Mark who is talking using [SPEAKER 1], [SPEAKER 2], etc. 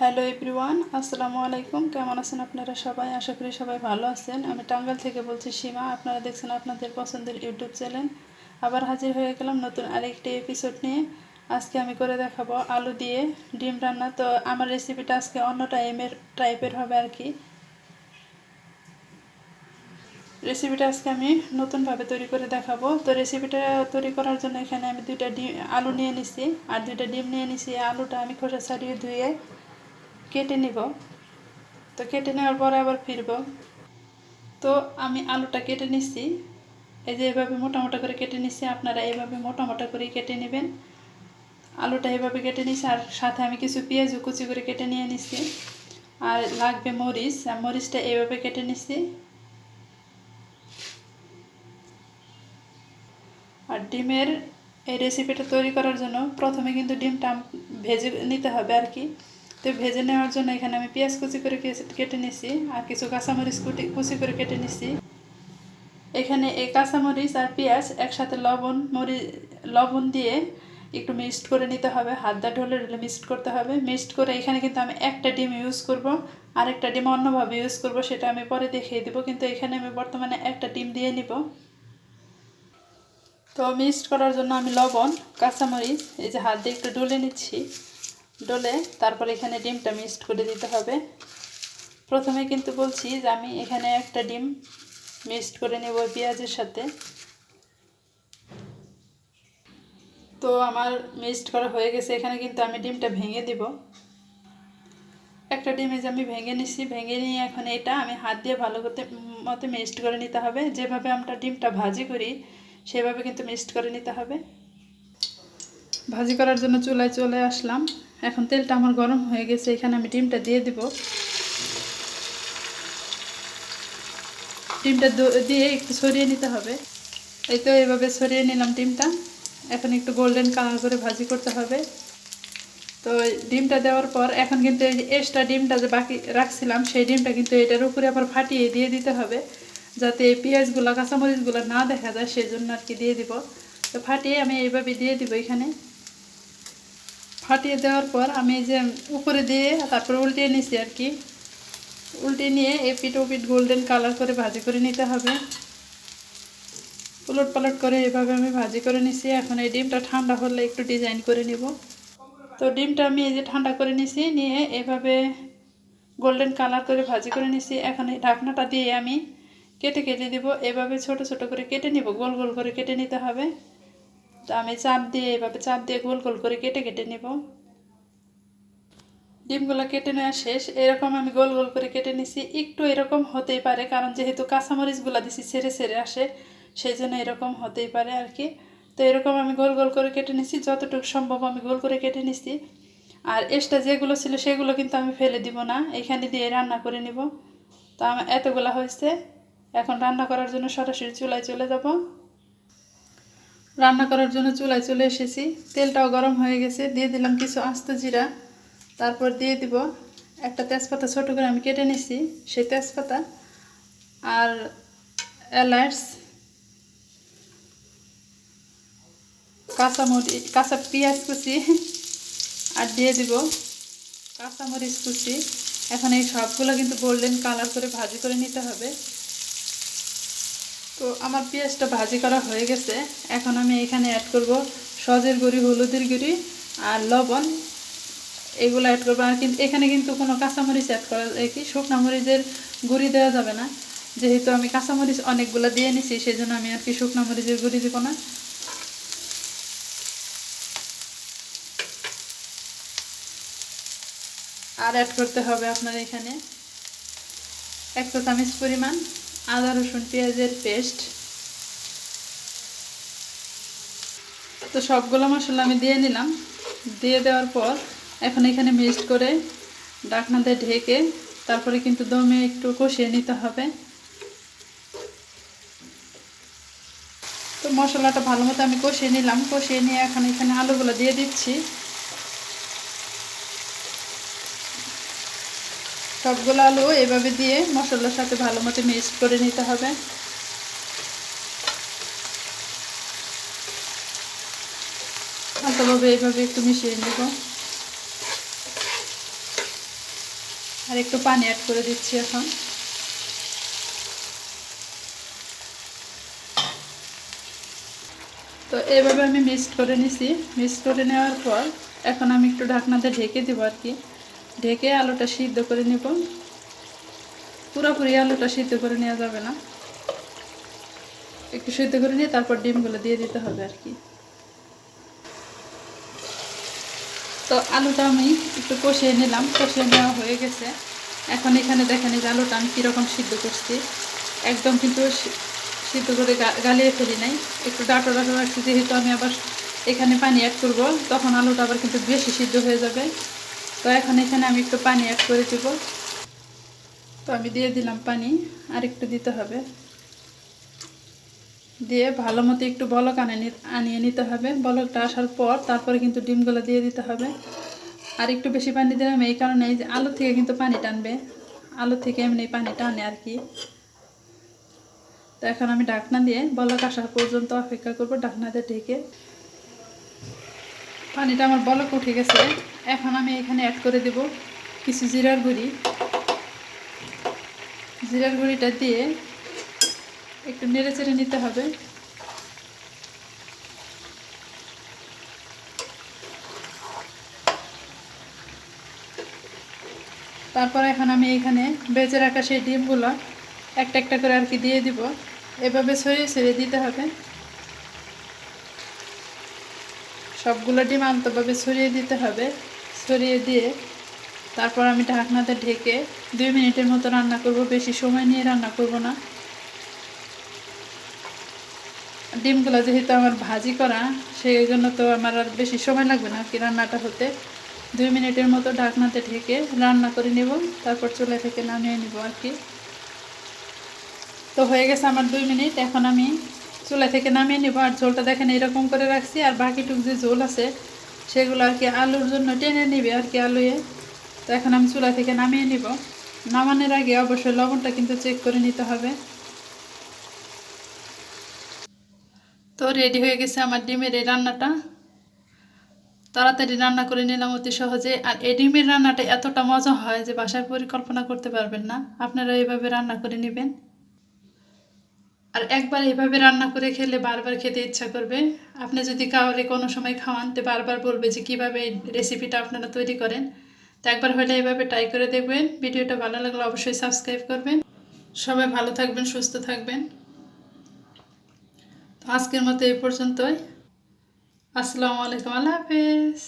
[SPEAKER 1] Hello everyone, আসসালামু আলাইকুম। কেমন আছেন আপনারা সবাই? আশা করি সবাই ভালো আছেন। আমি টাঙ্গাইল থেকে বলছি সীমা। আপনারা দেখছেন আপনাদের পছন্দের ইউটিউব চ্যানেল। আবার হাজির হয়ে গেলাম নতুন আরেকটি এপিসোড নিয়ে। আজকে আমি করে দেখাবো আলু দিয়ে ডিম রান্না। তো আমার রেসিপিটা আজকে অন্য টাইমের টাইপের হবে আর কি। রেসিপিটা আজকে আমি নতুনভাবে তৈরি করে দেখাবো। তো রেসিপিটা তৈরি করার জন্য এখানে আমি দুইটা ডিম, আলু নিয়ে নিছি। আর দুইটা ডিম নিয়ে নিছি। আলুটা আমি খোসা ছাড়িয়ে ধুয়ে কেটে নিব। তো কেটে নেওয়ার পরে আবার ফিরব। তো আমি আলুটা কেটে নিচ্ছি এই যে এভাবে মোটা মোটা করে কেটে নিচ্ছি আপনারা এভাবে মোটা মোটা করে কেটে নেবেন। আলুটা এভাবে কেটে নিচ্ছি আর সাথে আমি কিছু পেঁয়াজও কুচি করে কেটে নিয়ে নিচ্ছি আর লাগবে মরিচ, আর মরিচটা এভাবে কেটে নিচ্ছি আর ডিমের এই রেসিপিটা তৈরি করার জন্য প্রথমে কিন্তু ডিমটা ভেজে নিতে হবে আর কি। তো ভেজে নেওয়ার জন্য এখানে আমি পেঁয়াজ কুচি করে কেটে নিছি আর কিছু কাঁচামরিচ কুটি কুচি করে কেটে নিছি। এখানে এই কাঁচামরিচ আর পেঁয়াজ একসাথে লবণ মরিচ লবণ দিয়ে একটু মিক্সড করে নিতে হবে। হাত দা ঢলে ঢলে মিক্সড করতে হবে। মিক্সড করে এখানে কিন্তু আমি একটা ডিম ইউজ করব। আরেকটা ডিম অন্যভাবে ইউজ করব, সেটা আমি পরে দেখিয়ে দেবো। কিন্তু এখানে আমি বর্তমানে একটা ডিম দিয়ে নিব। তো মিক্সড করার জন্য আমি লবণ, কাঁচামরিচ, এই যে হাত দিয়ে একটু ডলে নিচ্ছি। ডলে তারপর এখানে ডিমটা মিক্সড করে দিতে হবে। প্রথমে কিন্তু বলছি যে আমি এখানে একটা ডিম মিক্সড করে নেব পেঁয়াজের সাথে। তো আমার মিক্সড করা হয়ে গেছে, এখানে কিন্তু আমি ডিমটা ভেঙে দিব। একটা ডিমে যে আমি ভেঙে নিছি, ভেঙে নিয়ে এখন এটা আমি হাত দিয়ে ভালো করতে মতো মিক্সড করে নিতে হবে। যেভাবে আমরা ডিমটা ভাজি করি, সেভাবে কিন্তু মিক্সড করে নিতে হবে। ভাজি করার জন্য চুলায় চলে আসলাম। এখন তেলটা আমার গরম হয়ে গেছে, এখানে আমি ডিমটা দিয়ে দিব। ডিমটা দিয়ে একটু সরিয়ে নিতে হবে। এই তো এভাবে সরিয়ে নিলাম ডিমটা। এখন একটু গোল্ডেন কালার করে ভাজি করতে হবে। তো ডিমটা দেওয়ার পর এখন কিন্তু এই এক্সট্রা ডিমটা যে বাকি রাখছিলাম, সেই ডিমটা কিন্তু এটার উপরে আবার ফাটিয়ে দিয়ে দিতে হবে, যাতে এই পেঁয়াজগুলো, কাঁচামরিচগুলো না দেখা যায় সেই জন্য আর কি দিয়ে দিব। তো ফাটিয়ে আমি এইভাবে দিয়ে দিব এখানে। ফাটিয়ে দেওয়ার পর আমি যে উপরে দিয়ে তারপর উল্টিয়ে নিছি আর কি। উল্টে নিয়ে এ পিঠ ও পিঠ গোল্ডেন কালার করে ভাজি করে নিতে হবে। উলট পালট করে এভাবে আমি ভাজি করে নিছি। এখন এই ডিমটা ঠান্ডা হলে একটু ডিজাইন করে নিব। তো ডিমটা আমি এই যে ঠান্ডা করে নিছি, নিয়ে এভাবে গোল্ডেন কালার করে ভাজি করে নিছি। এখন এই ঢাকনাটা দিয়ে আমি কেটে কেটে দিব। এভাবে ছোট ছোট করে কেটে নিব। গোল গোল করে কেটে নিতে হবে। তো আমি চাপ দিয়ে এভাবে চাপ দিয়ে গোল গোল করে কেটে কেটে নেব। ডিমগুলো কেটে নেওয়া শেষ। এরকম আমি গোল গোল করে কেটে নিছি। একটু এরকম হতেই পারে, কারণ যেহেতু কাঁচামরিচগুলো দিছি ছেড়ে ছেড়ে আসে, সেই জন্য এরকম হতেই পারে আর কি। তো এরকম আমি গোল গোল করে কেটে নিছি। যতটুকু সম্ভব আমি গোল করে কেটে নিছি। আর এক্সট্রা যেগুলো ছিল সেগুলো কিন্তু আমি ফেলে দিব না। এখানে দিয়ে রান্না করে নিব। তো আমার এতগুলো হয়েছে। এখন রান্না করার জন্য সরাসরি চুলায় চলে যাব। রান্না করার জন্য চুলায় চলে এসেছি। তেলটাও গরম হয়ে গেছে। দিয়ে দিলাম কিছু আস্ত জিরা। তারপর দিয়ে দিব একটা তেজপাতা ছোটো করে আমি কেটে নিছি, সেই তেজপাতা আর এলাচ কাঁচামরিচ কাঁচা পেঁয়াজ কুচি আর দিয়ে দিব কাঁচামরিচ কুচি। এখন এই সবগুলো কিন্তু গোল্ডেন কালার করে ভাজি করে নিতে হবে। তো আমার পেঁয়াজটা ভাজি করা হয়ে গেছে। এখন আমি এখানে অ্যাড করব সজের গুঁড়ি, হলুদের গুঁড়ি আর লবণ। এগুলো অ্যাড করব। আর কিন্তু এখানে কিন্তু কোনো কাঁচামরিচ অ্যাড করা যায় কি? শুকনো মরিচের গুঁড়ি দেওয়া যাবে না। যেহেতু আমি কাঁচামরিচ অনেকগুলো দিয়ে নিছি সেই জন্য আমি আর কি শুকনো মরিচের গুঁড়ি দেবো না। আর অ্যাড করতে হবে আপনার এখানে এক চামচ পরিমাণ আদা, রসুন, পেঁয়াজের পেস্ট। তো সবগুলো মশলা আমি দিয়ে নিলাম। দিয়ে দেওয়ার পর এখন এখানে মিক্সড করে ডাকনা দিয়ে ঢেকে তারপরে কিন্তু দমে একটু কষিয়ে নিতে হবে। তো মশলাটা ভালো মতো আমি কষিয়ে নিলাম। কষিয়ে নিয়ে এখন এখানে আলুগুলো দিয়ে দিচ্ছি। সবগুলো আলু এভাবে দিয়ে মশলার সাথে ভালো মতো মিক্সড করে নিতে হবে। হালকাভাবে এইভাবে একটু মিশিয়ে নেব। আর একটু পানি অ্যাড করে দিচ্ছি এখন। তো এভাবে আমি মিক্সড করে নিছি। মিক্সড করে নেওয়ার পর এখন আমি একটু ঢাকনাতে ঢেকে দেবো আর কি। ঢেকে আলুটা সিদ্ধ করে নেব। পুরোপুরি আলুটা সিদ্ধ করে নেওয়া যাবে না। একটু সিদ্ধ করে নিয়ে তারপর ডিমগুলো দিয়ে দিতে হবে আর কি। তো আলুটা আমি একটু কষিয়ে নিলাম, কষিয়ে নেওয়া হয়ে গেছে। এখন এখানে দেখেন এই আলুটা আমি কীরকম সিদ্ধ করছি। একদম কিন্তু সিদ্ধ করে গালিয়ে ফেলি নাই। একটু ডাটো ডাটো রাখছি যেহেতু আমি আবার এখানে পানি অ্যাড করব, তখন আলুটা আবার কিন্তু বেশি সিদ্ধ হয়ে যাবে। তো এখন এখানে আমি একটু পানি অ্যাড করে দেব। তো আমি দিয়ে দিলাম পানি আর একটু দিতে হবে। দিয়ে ভালো মতো একটু বলক আনে আনিয়ে নিতে হবে। বলকটা আসার পর তারপরে কিন্তু ডিমগুলো দিয়ে দিতে হবে। আর একটু বেশি পানি দিলাম এই কারণে এই যে আলু থেকে কিন্তু পানি টানবে। আলু থেকে এমনি পানি টানে আর কি। তো এখন আমি ঢাকনা দিয়ে বলক আসা পর্যন্ত অপেক্ষা করব ঢাকনা দিয়ে ঢেকে। পানিটা আমার বলক উঠে গেছে। এখন আমি এখানে অ্যাড করে দেব কিছু জিরার গুঁড়ি। জিরার গুঁড়িটা দিয়ে একটু নেড়ে চেড়ে নিতে হবে। তারপর এখন আমি এখানে বেজে রাখা সেই ডিমগুলো একটা একটা করে আর কি দিয়ে দিব। এভাবে ছড়িয়ে ছড়িয়ে দিতে হবে। সবগুলো ডিম আন্তভাবে ছড়িয়ে দিতে হবে। ছড়িয়ে দিয়ে তারপর আমি ঢাকনাতে ঢেকে দুই মিনিটের মতো রান্না করব, বেশি সময় নিয়ে রান্না করব না। ডিমগুলো যেহেতু আমার ভাজি করা, সেই জন্য তো আমার আর বেশি সময় লাগবে না কি রান্নাটা হতে। দুই মিনিটের মতো ঢাকনাতে ঢেকে রান্না করে নেব, তারপর চুলা থেকে নামিয়ে নেব আর কি। তো হয়ে গেছে আমার দুই মিনিট, এখন আমি চুলা থেকে নামিয়ে নেব। আর ঝোলটা দেখেন এরকম করে রাখছি, আর বাকিটুক যে ঝোল আছে সেগুলো আর কি আলুর জন্য টেনে নিবে আর কি আলুয়ে। তো এখন আমি চুলা থেকে নামিয়ে নিব। নামানোর আগে অবশ্যই লবণটা কিন্তু চেক করে নিতে হবে। তো রেডি হয়ে গেছে আমার ডিমের এই রান্নাটা। তাড়াতাড়ি রান্না করে নিলাম অতি সহজে। আর এই ডিমের রান্নাটা এতটা মজা হয় যে বাসায় পরিকল্পনা করতে পারবেন না। আপনারা এইভাবে রান্না করে নেবেন। আর একবার এভাবে রান্না করে খেলে বারবার খেতে ইচ্ছা করবে। আপনি যদি কাউরে কোনো সময় খাওয়ান তো বারবার বলবে যে কীভাবে এই রেসিপিটা আপনারা তৈরি করেন, তো একবার হলে এভাবে ট্রাই করে দেখবেন। ভিডিওটা ভালো লাগলে অবশ্যই সাবস্ক্রাইব করবেন। সবাই ভালো থাকবেন, সুস্থ থাকবেন। তো আজকের মতো এই পর্যন্তই। আসসালামু আলাইকুম, আল্লাহ হাফেজ।